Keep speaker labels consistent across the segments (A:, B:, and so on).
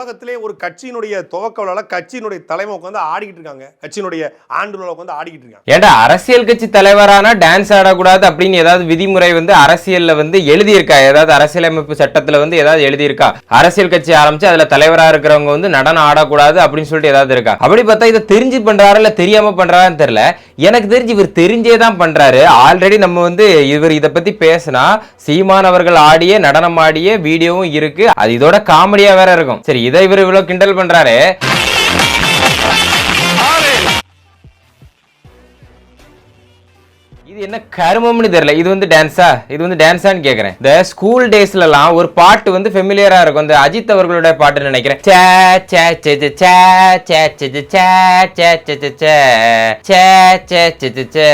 A: உலகத்திலே ஒரு கட்சியினுடைய துவக்கவலால கட்சியினுடைய தலைமை உட்காந்து ஆடிக்கிட்டு இருக்காங்க. கட்சியினுடைய ஆண்டுல உட்காந்து ஆடிக்கிட்டு இருக்காங்க.
B: ஏன்டா அரசியல் கட்சி தலைவரானா டான்ஸ் ஆடக்கூடாது அப்படின்னு ஏதாவது விதிமுறை வந்து அரசியல்ல வந்து எழுதியிருக்கா? ஏதாவது அரசியலமைப்பு சட்டத்துல வந்து ஏதாவது எழுதியிருக்கா? அரசியல் கட்சி ஆரம்பிச்சு அதுல தலைவரா இருக்கிறவங்க வந்து நடனம் ஆடக்கூடாது அப்படின்னு சொல்லிட்டு ஏதாவது இருக்கா? அப்படி பார்த்தா இதை தெரிஞ்சு பண்றாரா இல்ல தெரியாம பண்றாரான்னு தெரியல. எனக்கு தெரிஞ்சு இவர் தெரிஞ்சே தான் பண்றாரு. ஆல்ரெடி நம்ம வந்து இவர் இதை பத்தி பேசினா சீமானவர்கள் ஆடிய நடனம் ஆடிய வீடியோவும் இருக்கு. அது இதோட காமெடியா வேற இருக்கும். சரி இதை இவர் இவ்வளவு கிண்டல் பண்றாரு இது என்ன கருமம்னு தெரியல இது வந்து டான்ஸா இது வந்து டான்ஸான்னு கேக்குறேன் இந்த ஸ்கூல் டேஸ்லலாம் ஒரு பாட்டு வந்து ஃபெமிலியரா இருக்கும் இந்த அஜித் அவர்களோட பாட்டுன்னு நினைக்கிறேன் சே சே சே சே சே சே சே சே சே சே சே சே சே சே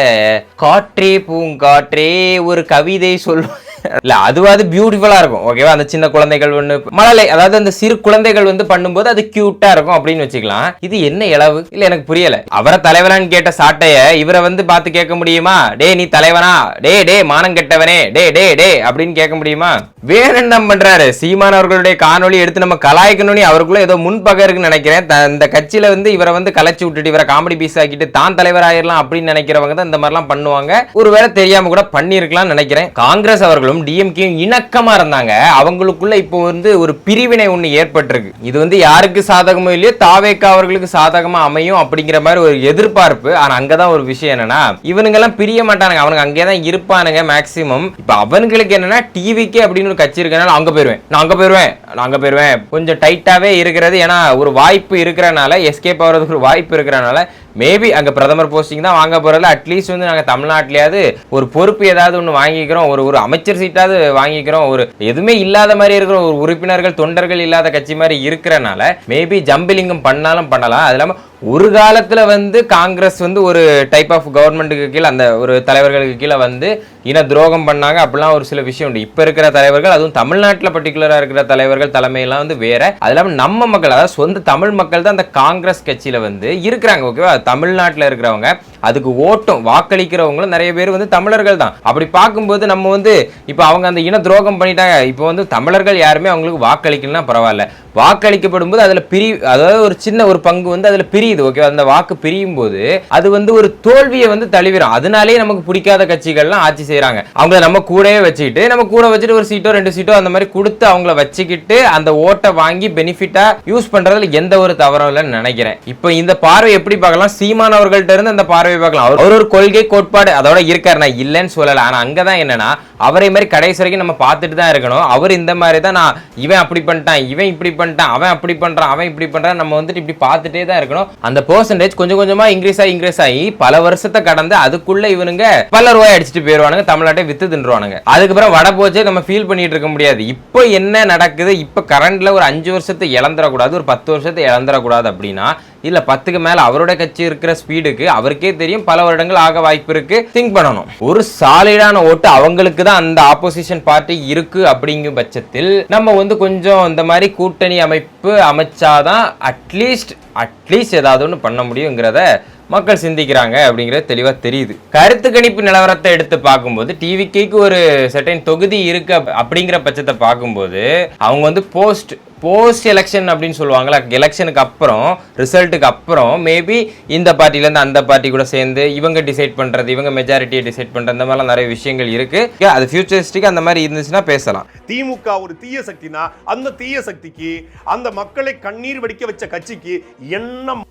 B: காற்றே பூங்காற்றே ஒரு கவிதை சொல்லும் இல்ல அதுவாது பியூட்டிஃபுல்லா இருக்கும். ஓகேவா அந்த சின்ன குழந்தைகள் ஒண்ணு மழலை அதாவது அந்த சிறு குழந்தைகள் வந்து பண்ணும்போது அது கியூட்டா இருக்கும் அப்படின்னு வச்சுக்கலாம். இது என்ன இளவு? இல்ல எனக்கு புரியல. அவரை தலைவரான்னு கேட்ட சாட்டைய இவரை வந்து பார்த்து கேட்க முடியுமா? டே நீ தலைவனா? டே டே மானம் கெட்டவனே. டே டே டே அப்படின்னு கேட்க முடியுமா? வேணும் தான் பண்றாரு? சீமான் அவர்களுடைய காணொலி எடுத்து நம்ம கலாய்க்கணும்னு அவருக்குள்ள ஏதோ முன்பகை இருக்குன்னு நினைக்கிறேன் இந்த கட்சியில வந்து இவரை வந்து கலைச்சு விட்டுட்டு இவரை காமெடி பீஸ் ஆக்கிட்டு தான் தலைவர் ஆயிரலாம் அப்படின்னு நினைக்கிறவங்க தான் இந்த மாதிரிலாம் பண்ணுவாங்க. ஒருவேளை தெரியாம கூட பண்ணியிருக்கலாம்னு நினைக்கிறேன். காங்கிரஸ் அவர்களும் டிஎம்கேயும் இணக்கமா இருந்தாங்க. அவங்களுக்குள்ள இப்போ வந்து ஒரு பிரிவினை ஒண்ணு ஏற்பட்டிருக்கு. இது வந்து யாருக்கு சாதகமோ இல்லையோ தாவேக்கா அவர்களுக்கு சாதகமா அமையும் அப்படிங்கிற மாதிரி ஒரு எதிர்பார்ப்பு. ஆனா அங்கதான் ஒரு விஷயம் என்னன்னா இவனுங்க எல்லாம் பிரிய மாட்டானுங்க. அவனுங்க அங்கே தான் இருப்பானுங்க மேக்சிமம் இப்ப அவனுங்களுக்கு என்னன்னா டிவிக்கே அப்படின்னு ஒரு கட்சி இருக்கிறனால அங்கே போயிடுவேன் நான் அங்கே போயிடுவேன் நான் அங்கே போயிடுவேன் கொஞ்சம் டைட்டாகவே இருக்கிறது. ஏன்னா ஒரு வாய்ப்பு இருக்கிறனால எஸ்கேப் ஆகிறதுக்கு ஒரு வாய்ப்பு இருக்கிறனால மேபி அங்கே பிரதமர் போஸ்டிங் தான் வாங்க போகிறதில்ல அட்லீஸ்ட் வந்து நாங்கள் தமிழ்நாட்டிலேயாவது ஒரு பொறுப்பு ஏதாவது ஒன்று வாங்கிக்கிறோம். ஒரு ஒரு அமைச்சர் சீட்டாவது வாங்கிக்கிறோம். ஒரு எதுவுமே இல்லாத மாதிரி இருக்கிற ஒரு உறுப்பினர்கள் தொண்டர்கள் இல்லாத கட்சி மாதிரி இருக்கிறனால மேபி ஜம்பிலிங்கம் பண்ணாலும் பண்ணலாம். அது இல்லாமல் ஒரு காலத்தில் வந்து காங்கிரஸ் வந்து ஒரு டைப் ஆஃப் கவர்மெண்ட்டுக்கு கீழே அந்த ஒரு தலைவர்களுக்கு கீழே வந்து இன துரோகம் பண்ணாங்க. அப்படிலாம் ஒரு சில விஷயம் உண்டு. இப்போ இருக்கிற தலைவர்கள் அதுவும் தமிழ்நாட்டில் பர்டிகுலராக இருக்கிற தலைவர்கள் தலைமையெல்லாம் வந்து வேற. அது இல்லாமல் நம்ம மக்கள் அதாவது சொந்த தமிழ் மக்கள் தான் அந்த காங்கிரஸ் கட்சியில் வந்து இருக்கிறாங்க ஓகேவா தமிழ்நாட்டில் இருக்கிறவங்க. அதுக்கு ஓட்டம் வாக்களிக்கிறவங்களும் நிறைய பேர் வந்து தமிழர்கள் தான். அப்படி பார்க்கும்போது நம்ம வந்து இப்போ அவங்க அந்த இன துரோகம் பண்ணிட்டாங்க. இப்போ வந்து தமிழர்கள் யாருமே அவங்களுக்கு வாக்களிக்கலாம் பரவாயில்ல. வாக்களிக்கப்படும் போது அதில் பிரி அதாவது ஒரு சின்ன ஒரு பங்கு வந்து அதில் பிரியுது ஓகே அந்த வாக்கு பிரியும் போது அது வந்து ஒரு தோல்வியை வந்து தழுவிடும் அதனாலேயே நமக்கு பிடிக்காத கட்சிகள்லாம் ஆட்சி செய்கிறாங்க அவங்கள நம்ம கூடவே வச்சுக்கிட்டு நம்ம கூட வச்சுட்டு ஒரு சீட்டோ ரெண்டு சீட்டோ அந்த மாதிரி கொடுத்து அவங்கள வச்சுக்கிட்டு அந்த ஓட்டை வாங்கி பெனிஃபிட்டாக யூஸ் பண்ணுறதுல எந்த ஒரு தவறும் இல்லைன்னு நினைக்கிறேன். இப்போ இந்த பார்வை எப்படி பார்க்கலாம்? சீமானவர்கள்ட்ட இருந்து அந்த பார்வை பார்க்கலாம். அவர் ஒரு கொள்கை கோட்பாடு அதோட இருக்காரு நான் இல்லைன்னு ஆனால் அங்கே அங்கதான் என்னன்னா அவரை மாதிரி கடைசி வரைக்கும் நம்ம பார்த்துட்டு தான் இருக்கணும். அவர் இந்த மாதிரி தான் நான் இவன் அப்படி பண்ணிட்டான் இவன் இப்படி பண்ணிட்டான் அவன் அப்படி பண்றான் அவன் இப்படி பண்றான் நம்ம வந்துட்டு இப்படி பார்த்துட்டே தான் இருக்கணும். அந்த பர்சன்டேஜ் கொஞ்சம் கொஞ்சமாக இன்க்ரீஸ் ஆகி இன்க்ரீஸ் ஆகி பல வருஷத்தை கடந்து அதுக்குள்ள இவனுங்க பல ரூபாய் அடிச்சுட்டு போயிடுவானுங்க தமிழ்நாட்டை வித்து தின்றுவானுங்க. அதுக்கப்புறம் வட போச்சே நம்ம ஃபீல் பண்ணிட்டு இருக்க முடியாது. இப்போ என்ன நடக்குது? இப்போ கரண்ட்ல ஒரு அஞ்சு வருஷத்தை இழந்துடக்கூடாது ஒரு பத்து வருஷத்தை இழந்துடக்கூடாது அப்படின்னா இல்ல பத்துக்கு மேல அவரோட கட்சி இருக்கிற ஸ்பீடுக்கு அவருக்கே தெரியும் பல வருடங்கள் ஆக வாய்ப்பு இருக்கு. திங்க் பண்ணணும். ஒரு சாலிடான ஓட்டு அவங்களுக்கு தான் அந்த ஆப்போசிஷன் பார்ட்டி இருக்கு அப்படிங்கும் பட்சத்தில் நம்ம வந்து கொஞ்சம் இந்த மாதிரி கூட்டணி அமைப்பு அமைச்சாதான் அட்லீஸ்ட் அட்லீஸ்ட் ஏதாவது ஒன்று பண்ண முடியுங்கிறத மக்கள் சிந்திக்கிறாங்க அப்படிங்கிறது தெளிவா தெரியுது. கருத்து கணிப்பு நிலவரத்தை எடுத்து பார்க்கும்போது டிவிக்கு ஒரு செட்டைன் தொகுதி இருக்கு அப்- அப்படிங்கிற பட்சத்தை பார்க்கும்போது அவங்க வந்து போஸ்ட் போஸ்ட் எலெக்ஷன் அப்படின்னு சொல்லுவாங்களா எலெக்ஷனுக்கு அப்புறம் ரிசல்ட்டுக்கு அப்புறம் மேபி இந்த பார்ட்டிலேருந்து அந்த பார்ட்டி கூட சேர்ந்து இவங்க டிசைட் பண்றது இவங்க மெஜாரிட்டியை டிசைட் பண்றது இந்த மாதிரிலாம் நிறைய விஷயங்கள் இருக்கு. அது ஃபியூச்சரிஸ்டிக் அந்த மாதிரி இருந்துச்சுன்னா பேசலாம்.
A: திமுக ஒரு தீய சக்தினா அந்த தீய சக்திக்கு அந்த மக்களை கண்ணீர் வடிக்க வச்ச கட்சிக்கு என்ன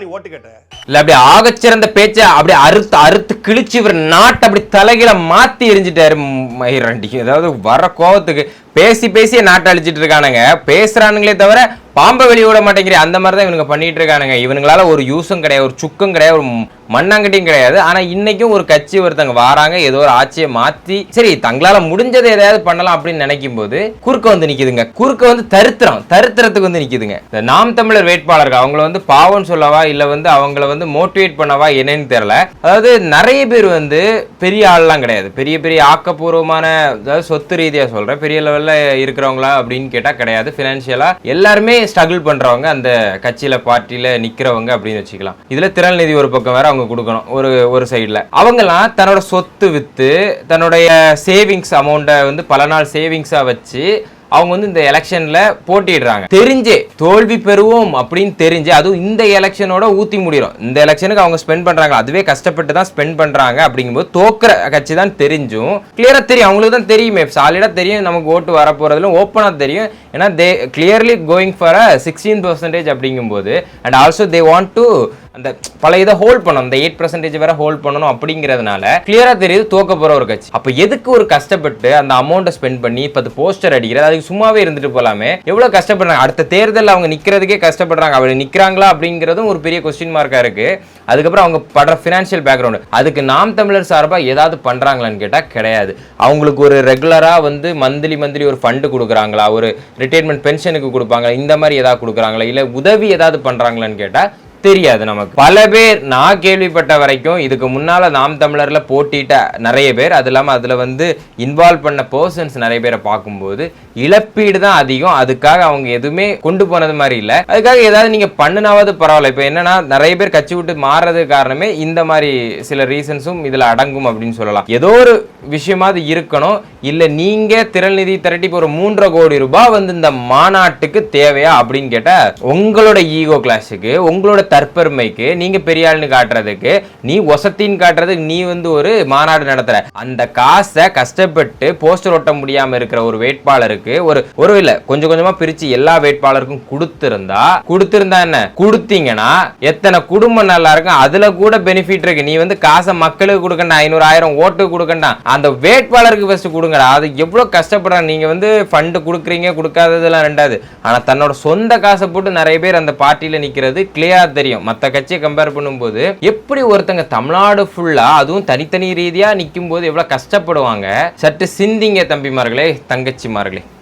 A: நீ ஓட்டு கேட்ட?
B: இல்ல அப்படி ஆகச்சிறந்த பேச்ச அப்படி அறுத்து அறுத்து கிழிச்சு இவர் நாட்டை அப்படி தலைகீழ மாத்தி எரிஞ்சிட்டாரு மயிராண்டி அதாவது வர கோவத்துக்கு பேசி பேசியே நாட்டை அழிச்சிட்டு இருக்கானுங்க. பேசுறானுங்களே தவிர பாம்பை வெளிய விட மாட்டேங்கிற அந்த மாதிரி தான் இவனுங்க பண்ணிட்டு இருக்கானுங்க. இவனுங்களால ஒரு யூஸும் கிடையாது ஒரு சுக்கும் கிடையாது ஒரு மண்ணாங்கட்டியும் கிடையாது. ஆனா இன்னைக்கும் ஒரு கட்சி ஒருத்தங்க வாராங்க ஏதோ ஒரு ஆட்சியை மாத்தி சரி தங்களால முடிஞ்சதை எதையாவது பண்ணலாம் அப்படின்னு நினைக்கும் போது குறுக்க வந்து நிக்குதுங்க. குறுக்க வந்து தருத்திரம் தருத்திரத்துக்கு வந்து நிக்குதுங்க. இந்த நாம் தமிழர் வேட்பாளர்கள் அவங்கள வந்து பாவம் சொல்லவா இல்ல வந்து அவங்கள வந்து மோட்டிவேட் பண்ணவா என்னன்னு தெரியல. அதாவது நிறைய பேர் வந்து பெரிய ஆள்லாம் கிடையாது. பெரிய பெரிய ஆக்கப்பூர்வமான அதாவது சொத்து ரீதியா சொல்றேன். பெரிய லெவல்ல இருக்கிறவங்களா அப்படின்னு கேட்டா கிடையாது. பினான்சியலா எல்லாருமே ஸ்ட்ரகிள் பண்றவங்க அந்த கட்சியில பார்ட்டியில நிக்கிறவங்க அப்படின்னு வச்சுக்கலாம். இதுல திறன்நிதி நிதி ஒரு பக்கம் வேற அவங்க கொடுக்கணும் ஒரு ஒரு சைடுல அவங்கெல்லாம் தன்னோட சொத்து வித்து தன்னுடைய சேவிங்ஸ் அமௌண்ட்டை வந்து பல நாள் சேவிங்ஸா வச்சு அவங்க வந்து இந்த எலெக்ஷன்ல போட்டிடுறாங்க தெரிஞ்சே தோல்வி பெறுவோம் அப்படின்னு தெரிஞ்சு அதுவும் இந்த எலெக்ஷனோட ஊத்தி முடியும் இந்த எலெக்ஷனுக்கு அவங்க ஸ்பெண்ட் பண்றாங்க. அதுவே கஷ்டப்பட்டு தான் ஸ்பெண்ட் பண்றாங்க அப்படிங்கும்போது தோக்குற கட்சி தான் தெரிஞ்சும். கிளியரா தெரியும். அவங்களுக்கு தான் தெரியுமே. சாலிடா தெரியும். நமக்கு ஓட்டு வர போறதுல ஓப்பனா தெரியும். ஏன்னா they clearly going for a sixteen percentage அப்படிங்கும்போது and also they want to அந்த பழைய இதை ஹோல்ட் பண்ணணும். அந்த எயிட் பர்சன்டேஜ் வேற ஹோல்ட் பண்ணணும் அப்படிங்கிறதுனால கிளியரா தெரியுது தோக்க போற ஒரு கட்சி. அப்ப எதுக்கு ஒரு கஷ்டப்பட்டு அந்த அமௌண்ட்டை ஸ்பெண்ட் பண்ணி இப்ப அது போஸ்டர் அடிக்கிறது அதுக்கு சும்மாவே இருந்துட்டு போலாமே. எவ்வளவு கஷ்டப்படுறாங்க? அடுத்த தேர்தல் அவங்க நிக்கிறதுக்கே கஷ்டப்படுறாங்க. அவங்க நிக்கிறாங்களா அப்படிங்கிறதும் ஒரு பெரிய கொஸ்டின் மார்க்கா இருக்கு. அதுக்கப்புறம் அவங்க படுற ஃபினான்ஷியல் பேக்ரவுண்ட் அதுக்கு நாம் தமிழர் சார்பா ஏதாவது பண்றாங்களான்னு கேட்டா கிடையாது. அவங்களுக்கு ஒரு ரெகுலரா வந்து மந்த்லி மந்த்லி ஒரு ஃபண்டு கொடுக்குறாங்களா? ஒரு ரிட்டையர்மெண்ட் பென்ஷனுக்கு கொடுப்பாங்களா? இந்த மாதிரி ஏதாவது கொடுக்குறாங்களா? இல்ல உதவி ஏதாவது பண்றாங்களான்னு கேட்டா தெரியாது நமக்கு. பல பேர் நான் கேள்விப்பட்ட வரைக்கும் இதுக்கு முன்னால நாம் தமிழர்ல போட்டிட்ட நிறைய பேர் அது இல்லாம அதுல வந்து இன்வால்வ் பண்ண பர்சன்ஸ் நிறைய பேரை பார்க்கும்போது இழப்பீடு தான் அதிகம். அதுக்காக அவங்க எதுவுமே கொண்டு போனது மாதிரி இல்ல. அதுக்காக ஏதாவது நீங்க பண்ணினாவது பரவாயில்ல. இப்போ என்னன்னா நிறைய பேர் கட்சி விட்டு மாறுறதுக்கு காரணமே இந்த மாதிரி சில ரீசன்ஸும் இதுல அடங்கும் அப்படின்னு சொல்லலாம். ஏதோ ஒரு விஷயமாவது இருக்கணும். இல்ல நீங்க திரள் நிதி திரட்டி இப்போ ஒரு மூன்றரை கோடி ரூபாய் வந்து இந்த மாநாட்டுக்கு தேவையா அப்படின்னு கேட்டா உங்களோட ஈகோ கிளாஸுக்கு உங்களோட தற்பெருமைக்கு நீங்க பெரிய காட்டுறதுக்கு நீ ஒசத்தின்னு காட்டுறதுக்கு நீ வந்து ஒரு மாநாடு நடத்துற. அந்த காசை கஷ்டப்பட்டு போஸ்டர் ஒட்ட முடியாம இருக்கிற ஒரு வேட்பாளருக்கு ஒரு ஒரு இல்ல கொஞ்சம் கொஞ்சமா பிரிச்சு எல்லா வேட்பாளருக்கும் கொடுத்திருந்தா கொடுத்திருந்தா என்ன? கொடுத்தீங்கன்னா எத்தனை குடும்பம் நல்லா இருக்கும் அதுல கூட பெனிஃபிட் இருக்கு. நீ வந்து காசை மக்களுக்கு கொடுக்கண்டா ஐநூறு ஆயிரம் ஓட்டு கொடுக்கண்டா. அந்த வேட்பாளருக்கு ஃபர்ஸ்ட் கொடுங்கடா. அது எவ்வளவு கஷ்டப்படுறாங்க நீங்க வந்து ஃபண்டு கொடுக்குறீங்க கொடுக்காததெல்லாம் ரெண்டாவது ஆனா தன்னோட சொந்த காசை போட்டு நிறைய பேர் அந்த பார்ட்டியில நிக்கிறது கிளியரா தெரியும் மத்த கட்சியை கம்பேர் பண்ணும்போது எப்படி ஒருத்தங்க தமிழ்நாடு ஃபுல்லா அதுவும் தனித்தனி ரீதியா நிக்கும் போது எவ்வளவு கஷ்டப்படுவாங்க? சற்று சிந்திங்க தம்பிமார்களே தங்கச்சிமார்களே.